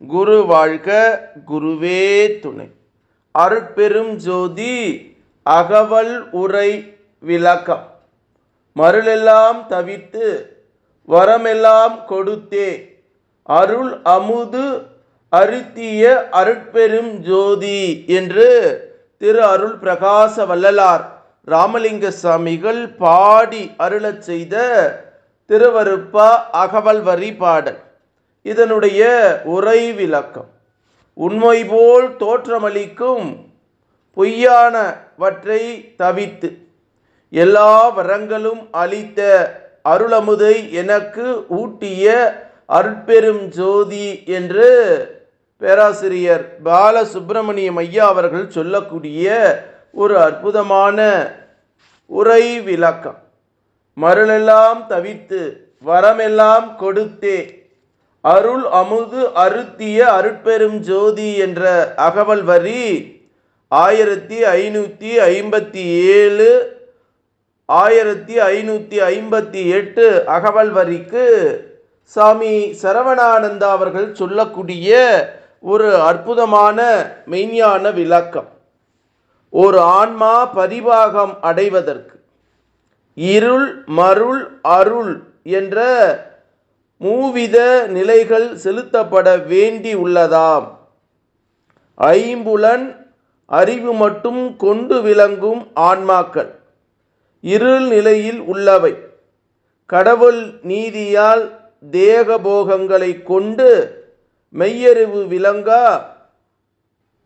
குரு வாழ்க குருவே துணை. அருட்பெரும் ஜோதி அகவல் உரை விளக்கம். மருளெல்லாம் தவித்து வரமெல்லாம் கொடுத்தே. அருள் அமுது அருத்திய அருட்பெரும் ஜோதி என்று திரு அருள் பிரகாச வள்ளலார் ராமலிங்க சாமிகள் பாடி அருளச் செய்த திருவருப்பா அகவல் வரி பாடல். இதனுடைய உரை விளக்கம் உண்மை போல் தோற்றமளிக்கும் பொய்யானவற்றை தவித்து எல்லா வரங்களும் அளித்த அருளமுதை எனக்கு ஊட்டிய அருட்பெரும் ஜோதி என்று பேராசிரியர் பாலசுப்பிரமணியம் ஐயா அவர்கள் சொல்லக்கூடிய ஒரு அற்புதமான உரை விளக்கம் மருளெல்லாம் தவித்து வரமெல்லாம் கொடுத்தே அருள் அமுது அருத்திய அருட்பெரும் ஜோதி என்ற அகவல் வரி ஆயிரத்தி ஐநூற்றி ஐம்பத்தி ஏழு ஆயிரத்தி ஐநூற்றி ஐம்பத்தி எட்டு அகவல் வரிக்கு சாமி சரவணானந்தா அவர்கள் சொல்லக்கூடிய ஒரு அற்புதமான மெய்ஞான விளக்கம். ஒரு ஆன்மா பரிபாகம் அடைவதற்கு இருள் மருள் அருள் என்ற மூவித நிலைகள் செலுத்தப்பட வேண்டி உள்ளதாம். ஐம்புலன் அறிவு மட்டும் கொண்டு விளங்கும் ஆன்மாக்கள். இருள் நிலையில் உள்ளவை. கடவுள் நீதியால் தேகபோகங்களை கொண்டு மெய்யறிவு விளங்கா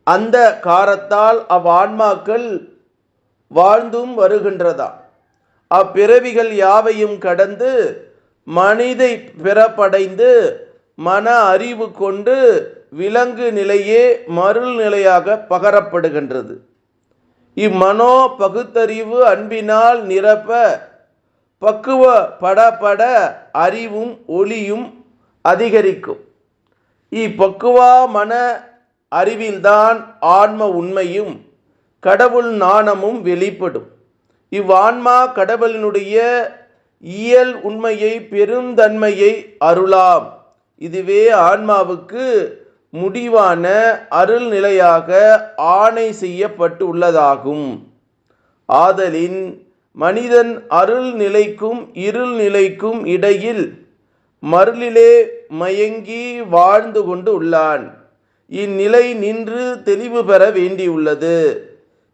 அந்த காரத்தால் அவ்வான்மாக்கள் வாழ்ந்தும் வருகின்றதா அப்பிறவிகள் யாவையும் கடந்து மனிதை பிறப்படைந்து மன அறிவு கொண்டு விலங்கு நிலையே மருள் நிலையாக பகரப்படுகின்றது. இம்மனோ பகுத்தறிவு அன்பினால் நிரப்ப பக்குவ படபட அறிவும் ஒளியும் அதிகரிக்கும். இப்பக்குவா மன அறிவில்தான் ஆன்ம உண்மையும் கடவுள் நாணமும் வெளிப்படும். இவ்வான்மா கடவுளினுடைய இயல் உண்மையை பெருந்தன்மையை அருளாம். இதுவே ஆன்மாவுக்கு முடிவான அருள் நிலையாக ஆணை செய்யப்பட்டு உள்ளதாகும் ஆதலின் மனிதன் அருள் நிலைக்கும் இருள் நிலைக்கும் இடையில் மருளிலே மயங்கி வாழ்ந்து கொண்டு உள்ளான். இந்நிலை நின்று தெளிவு பெற வேண்டியுள்ளது.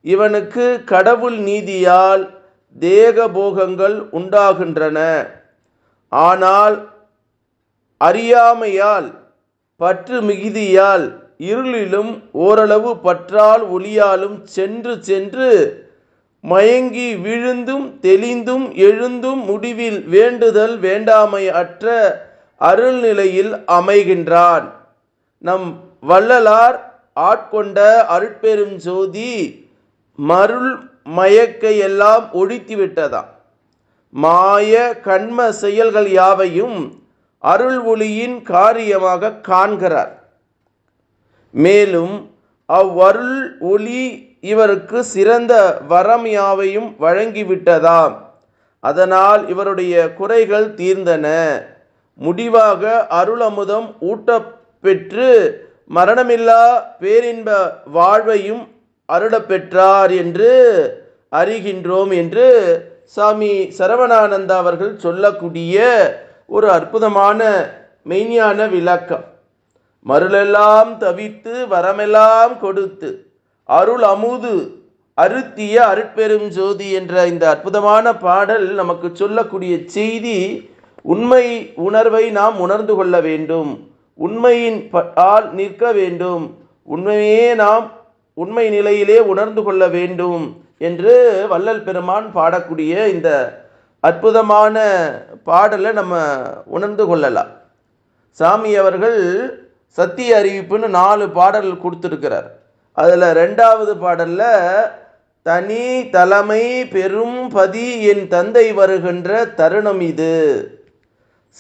இவனுக்கு கடவுள் நீதியால் தேக போகங்கள் உண்டாகின்றன. ஆனால் அறியாமையால் பற்று மிகுதியால் இருளிலும் ஓரளவு பற்றால் ஒளியாலும் சென்று சென்று மயங்கி விழுந்தும் தெளிந்தும் எழுந்தும் முடிவில் வேண்டுதல் வேண்டாமை அற்ற அருள்நிலையில் அமைகின்றான். நம் வள்ளலார் ஆட்கொண்ட அருட்பெரும் ஜோதி மருள் மயக்கை எல்லாம் ஒழித்து விட்டதாம் மாய கண்ம செயல்கள் யாவையும் அருள் ஒளியின் காரியமாக காண்கிறார். மேலும் அவ்வருள் ஒளி இவருக்கு சிறந்த வரம் யாவையும் வழங்கிவிட்டதாம் அதனால் இவருடைய குறைகள் தீர்ந்தன. முடிவாக அருளமுதம் ஊட்டப்பெற்று மரணமில்லா பேரின்ப வாழ்வையும் அருளப்பெற்றார் என்று அறிகின்றோம் என்று சாமி சரவணானந்தா அவர்கள் சொல்லக்கூடிய ஒரு அற்புதமான மெய்ஞான விளக்கம். மருளெல்லாம் தவித்து வரமெல்லாம் கொடுத்து அருள் அமுது அருத்திய அருட்பெரும் ஜோதி என்ற இந்த அற்புதமான பாடல் நமக்கு சொல்லக்கூடிய செய்தி உண்மை உணர்வை நாம் உணர்ந்து கொள்ள வேண்டும். உண்மையின் ஆள் நிற்க வேண்டும். உண்மையே நாம் உண்மை நிலையிலே உணர்ந்து கொள்ள வேண்டும் என்று வள்ளல் பெருமான் பாடக்கூடிய இந்த அற்புதமான பாடலை நம்ம உணர்ந்து கொள்ளலாம். சாமி அவர்கள் சத்திய அறிவிப்புன்னு நாலு பாடல் கொடுத்துருக்கிறார். அதில் ரெண்டாவது பாடலில் தனி தலைமை பெரும் பதி என் தந்தை வருகின்ற தருணம் இது.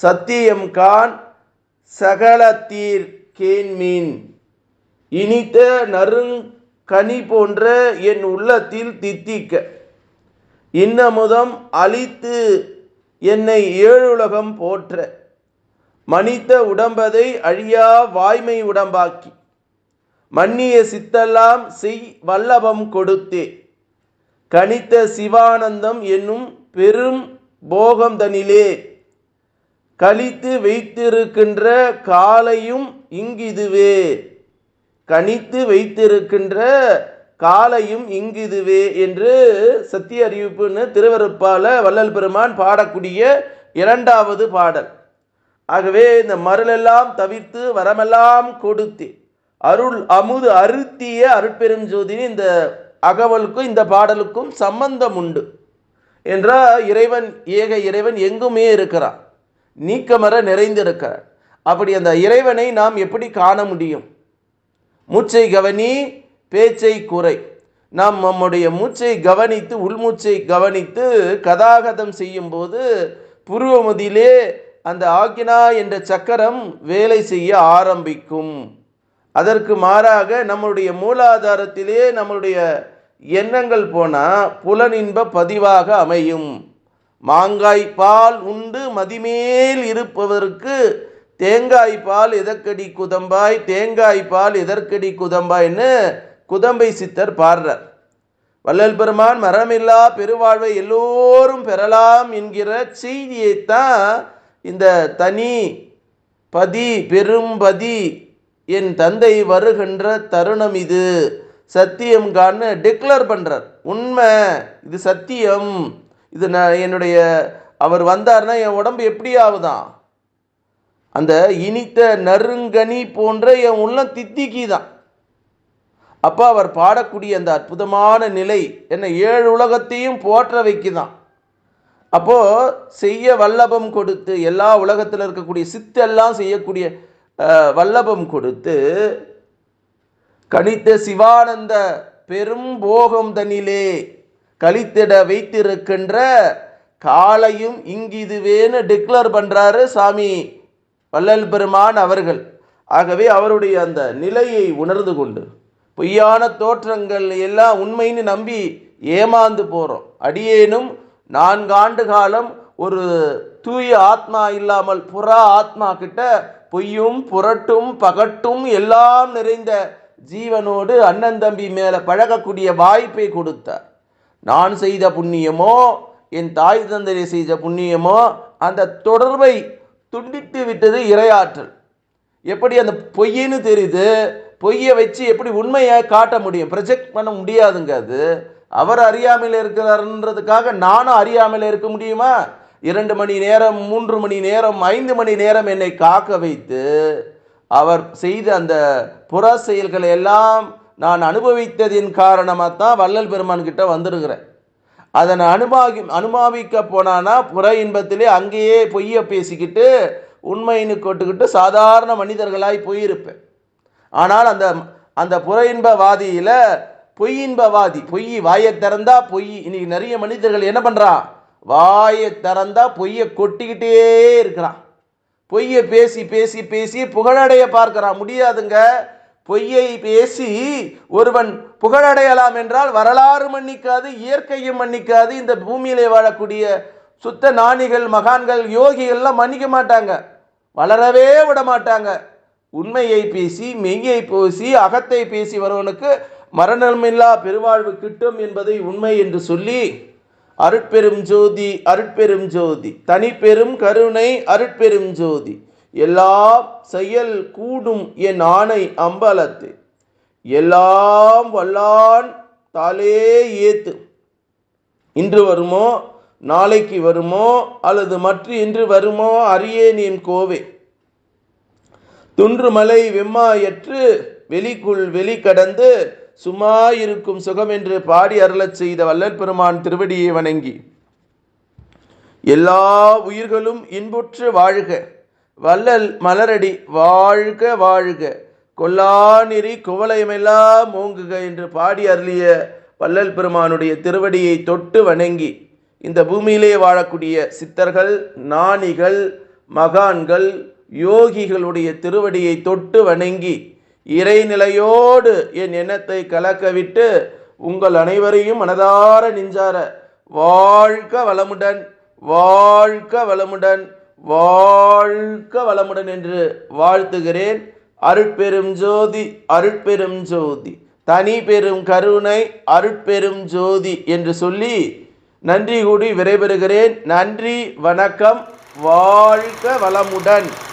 சத்தியம் கான் சகலத்தீர் கேன்மீன் இனித்த கனி போன்ற என் உள்ளத்தில் தித்திக்க. இன்னமுதம் அழித்து என்னை ஏழுலகம் போற்ற. மனித உடம்பதை அழியா வாய்மை உடம்பாக்கி. மன்னிய சித்தெல்லாம் செய் வல்லபம் கொடுத்தே. கனித்த சிவானந்தம் என்னும் பெரும் போகந்தனிலே. கழித்து வைத்திருக்கின்ற காலையும் இங்கிதுவே. கணித்து வைத்திருக்கின்ற காலையும் இங்கிதுவே என்று சத்திய அறிவிப்புன்னு திருவருப்பால வள்ளல் பெருமான் பாடக்கூடிய இரண்டாவது பாடல். ஆகவே இந்த மருளெல்லாம் தவிர்த்து வரமெல்லாம் கொடுத்து அருள் அமுது அருத்திய அருட்பெருஞ்சோதி இந்த அகவலுக்கும் இந்த பாடலுக்கும் சம்பந்தம் உண்டு என்றால் இறைவன் ஏக இறைவன் எங்குமே இருக்கிறான். நீக்கமர நிறைந்திருக்கிறான். அப்படி அந்த இறைவனை நாம் எப்படி காண முடியும்? மூச்சை கவனி பேச்சை குறை நாம் நம்முடைய மூச்சை கவனித்து உள்மூச்சை கவனித்து கதாகதம் செய்யும்போது புருவமுதிலே அந்த ஆக்கினா என்ற சக்கரம் வேலை செய்ய ஆரம்பிக்கும். அதற்கு மாறாக நம்முடைய மூலாதாரத்திலே நம்மளுடைய எண்ணங்கள் போனால் புலனின்ப பதிவாக அமையும். மாங்காய் பால் உண்டு மதிமேல் இருப்பவருக்கு தேங்காய் பால் எதற்கடி குதம்பாய்? தேங்காய் பால் எதற்கடி குதம்பாய்ன்னு குதம்பை சித்தர் பாடுறார். வள்ளல் பெருமான் மரமில்லா பெருவாழ்வை எல்லோரும் பெறலாம் என்கிற செய்தியைத்தான் இந்த தனி பதி பெரும்பதி என் தந்தை வருகின்ற தருணம் இது. சத்தியம் கான்னு டிக்ளேர் பண்ணுறார் உண்மை இது சத்தியம். இது நான் என்னுடைய அவர் வந்தார்னா என் உடம்பு எப்படி ஆகுதான் அந்த இனித்த நறுங்கனி போன்ற என் உள்ளம் தித்திக்கி தான் அப்போ அவர் பாடக்கூடிய அந்த அற்புதமான நிலை என்னை ஏழு உலகத்தையும் போற்ற வைக்குதான். அப்போது செய்ய வல்லபம் கொடுத்து எல்லா உலகத்தில் இருக்கக்கூடிய சித்தெல்லாம் செய்யக்கூடிய வல்லபம் கொடுத்து கணித்த சிவானந்த பெரும் போகம் தனிலே கழித்திட வைத்திருக்கின்ற காலையும் இங்கிதுவேன்னு டிக்ளேர் பண்ணுறாரு சாமி. வள்ளல் பெருமான் அவர்கள். ஆகவே அவருடைய அந்த நிலையை உணர்ந்து கொண்டு பொய்யான தோற்றங்கள் எல்லாம் உண்மைன்னு நம்பி ஏமாந்து போகிறோம் அடியேனும் நான்காண்டு காலம் ஒரு தூய ஆத்மா இல்லாமல் புறா ஆத்மா கிட்ட பொய்யும் புரட்டும் பகட்டும் எல்லாம் நிறைந்த ஜீவனோடு அண்ணன் தம்பி மேலே பழகக்கூடிய வாய்ப்பை கொடுத்தார். நான் செய்த புண்ணியமோ என் தாய் தந்தையை செய்த புண்ணியமோ அந்த தொடர்பை துண்டித்து விட்டது இரையாற்றல். எப்படி அந்த பொய்ன்னு தெரியுது? பொய்யை வச்சு எப்படி உண்மையை காட்ட முடியும்? ப்ரொஜெக்ட் பண்ண முடியாதுங்க அது. அவர் அறியாமையில் இருக்கிறாருன்றதுக்காக நானும் அறியாமையில் இருக்க முடியுமா? இரண்டு மணி நேரம் மூன்று மணி நேரம் ஐந்து மணி நேரம் என்னை காக்க வைத்து அவர் செய்த அந்த புற செயல்களை எல்லாம் நான் அனுபவித்ததின் காரணமாக தான் வள்ளல் பெருமான்கிட்ட வந்திருக்கிறேன். அதனை அனுமாகி அனுமாவிக்க போனானா புற இன்பத்திலே அங்கேயே பொய்யை பேசிக்கிட்டு உண்மைன்னு கொட்டுக்கிட்டு சாதாரண மனிதர்களாய் போயிருப்பேன். ஆனால் அந்த அந்த புற இன்பவாதியில் பொய் இன்பவாதி பொய் வாயை திறந்தா பொய். இன்னைக்கு நிறைய மனிதர்கள் என்ன பண்ணுறான் வாயை திறந்தா பொய்யை கொட்டிக்கிட்டே இருக்கிறான். பொய்யை பேசி பேசி பேசி புகழடைய பார்க்குறான். முடியாதுங்க. பொய்யை பேசி ஒருவன் புகழடையலாம் என்றால் வரலாறு மன்னிக்காது இயற்கையும் மன்னிக்காது இந்த பூமியிலே வாழக்கூடிய சுத்த நாணிகள் மகான்கள் யோகிகள்லாம் மன்னிக்க மாட்டாங்க. வளரவே விட மாட்டாங்க உண்மையை பேசி மெய்யை பேசி அகத்தை பேசி வருவனுக்கு மரணமில்லா பெருவாழ்வு கிட்டும் என்பதை உண்மை என்று சொல்லி அருட்பெரும் ஜோதி அருட்பெரும் ஜோதி தனிப்பெரும் கருணை அருட்பெரும் ஜோதி. எல்லாம் செயல் கூடும் என் ஆணை அம்பலத்து. எல்லாம் வல்லான் தாலே ஏத்து. இன்று வருமோ? நாளைக்கு வருமோ? அல்லது மற்ற இன்று வருமோ? அறியேன் என் கோவே. துன்றுமலை வெம்மாயற்று வெளிக்குள் வெளி கடந்து சும்மா இருக்கும் சுகம் என்று பாடி அருளச் செய்த வள்ளல் பெருமான் திருவடியை வணங்கி. எல்லா உயிர்களும் இன்புற்று வாழ்க. வள்ளல் மலரடி வாழ்க வாழ்க கொல்லாநெறி குவலயமெல்லாம் ஓங்குக என்று பாடி அருளிய வள்ளல் பெருமானுடைய திருவடியை தொட்டு வணங்கி இந்த பூமியிலே வாழக்கூடிய சித்தர்கள் நாணிகள் மகான்கள் யோகிகளுடைய திருவடியை தொட்டு வணங்கி இறைநிலையோடு என் எண்ணத்தை கலக்கவிட்டு உங்கள் அனைவரையும் மனதார நெஞ்சார வாழ்க வளமுடன் வாழ்க வளமுடன் வாழ்க வளமுடன் என்று வாழ்த்துகிறேன். அருட்பெரும் ஜோதி அருட்பெரும் ஜோதி. தனி பெரும் கருணை அருட்பெரும் ஜோதி என்று சொல்லி நன்றி கூடி விடைபெறுகிறேன். நன்றி வணக்கம் வாழ்க வளமுடன்.